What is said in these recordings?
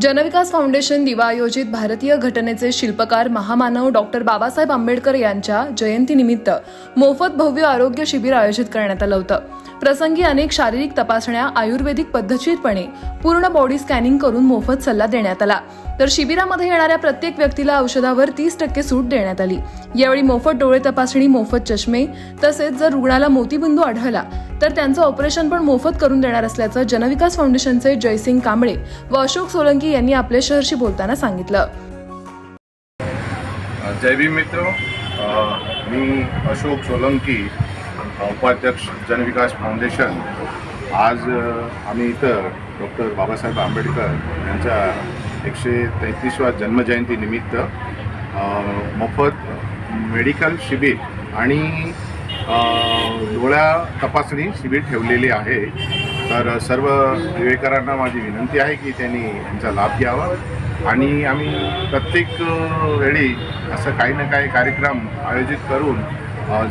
जनविकास foundation दिवा आयोजित भारतीय घटनेचे शिल्पकार महामानव डॉक्टर बाबासाहेब आंबेडकर यांच्या जयंतीनिमित्त मोफत भव्य आरोग्य शिबिर आयोजित करण्यात आलं होतं. प्रसंगी अनेक शारीरिक तपासण्या आयुर्वेदिक पद्धतीपणे पूर्ण बॉडी स्कॅनिंग करून मोफत सल्ला देण्यात आला. तर शिबिरामध्ये येणाऱ्या प्रत्येक व्यक्तीला औषधावर तीस टक्के सूट देण्यात आली. यावेळी मोफत डोळे तपासणी मोफत चष्मे तसेच जर रुग्णाला मोतीबिंदू आढळला तर त्यांचं ऑपरेशन पण मोफत करून देणार असल्याचं जनविकास फाउंडेशनचे जयसिंग कांबळे व अशोक सोलंकी यांनी आपल्या शहरशी बोलताना सांगितलं. जय भीम मित्र. मी अशोक सोलंकी उपाध्यक्ष जनविकास फाउंडेशन. आज आम्ही इथं डॉक्टर बाबासाहेब आंबेडकर यांच्या एकशे तेहतीसवा जन्मजयंतीनिमित्त मोफत मेडिकल शिबिर आणि डोळ्या तपासणी शिबिर ठेवलेली आहे. तर सर्व विवेकरांना माझी विनंती आहे की त्यांनी यांचा लाभ घ्यावा आणि आम्ही प्रत्येक वेळी असं काही ना काही कार्यक्रम आयोजित करून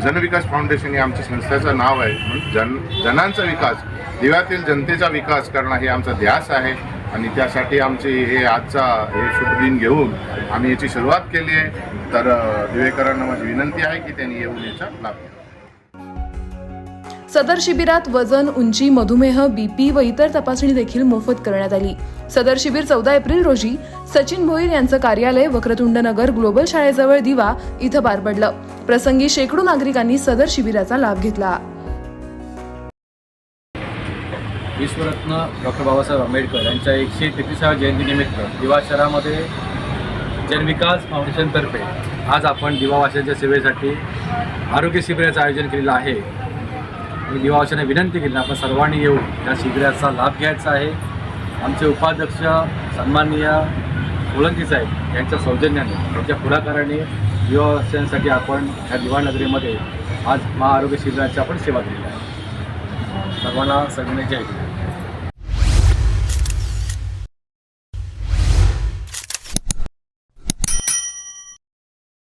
जनविकास फाउंडेशन हे आमच्या संस्थेचं नाव आहे. म्हणून जन जनांचा विकास दिव्यातील जनतेचा विकास करणं हे आमचा ध्यास आहे. आणि त्यासाठी आमची हे आजचा हे शुभ दिन घेऊन आम्ही याची सुरुवात केली आहे. तर अ, दिवेकरांना माझी विनंती आहे की त्यांनी येऊन याचा लाभ घ्यावा सदर शिबिरात वजन उंची मधुमेह बीपी व इतर तपासणी देखील मोफत करण्यात आली. सदर शिबिर चौदा एप्रिल रोजी सचिन भोईर यांचं कार्यालय वक्रतुंड नगर ग्लोबल शाळेजवळ दिवा इथं पार पडलं. प्रसंगी शेकडो नागरिकांनी सदर शिबिराचा लाभ घेतला. विश्वरत्न डॉक्टर बाबासाहेब आंबेडकर यांच्या एकशे तेहतीसाव्या जयंतीनिमित्त दिवा शहरामध्ये जनविकास फाउंडेशनतर्फे आज आपण दिवावाशांच्या सेवेसाठी आरोग्य शिबिराचं आयोजन केलेलं आहे. मी दिवावाशाने विनंती केली आपण सर्वांनी येऊन या शिबिराचा लाभ घ्यायचा आहे. आमचे उपाध्यक्ष सन्माननीय सोलंकी साहेब यांच्या सौजन्याने त्यांच्या पुढाकाराने दिवावाशांसाठी आपण ह्या दिवाळनगरीमध्ये आज महाआरोग्य शिबिराची आपण सेवा दिलेली आहे. सर्वांना सगळ्यांनी जय हिंद.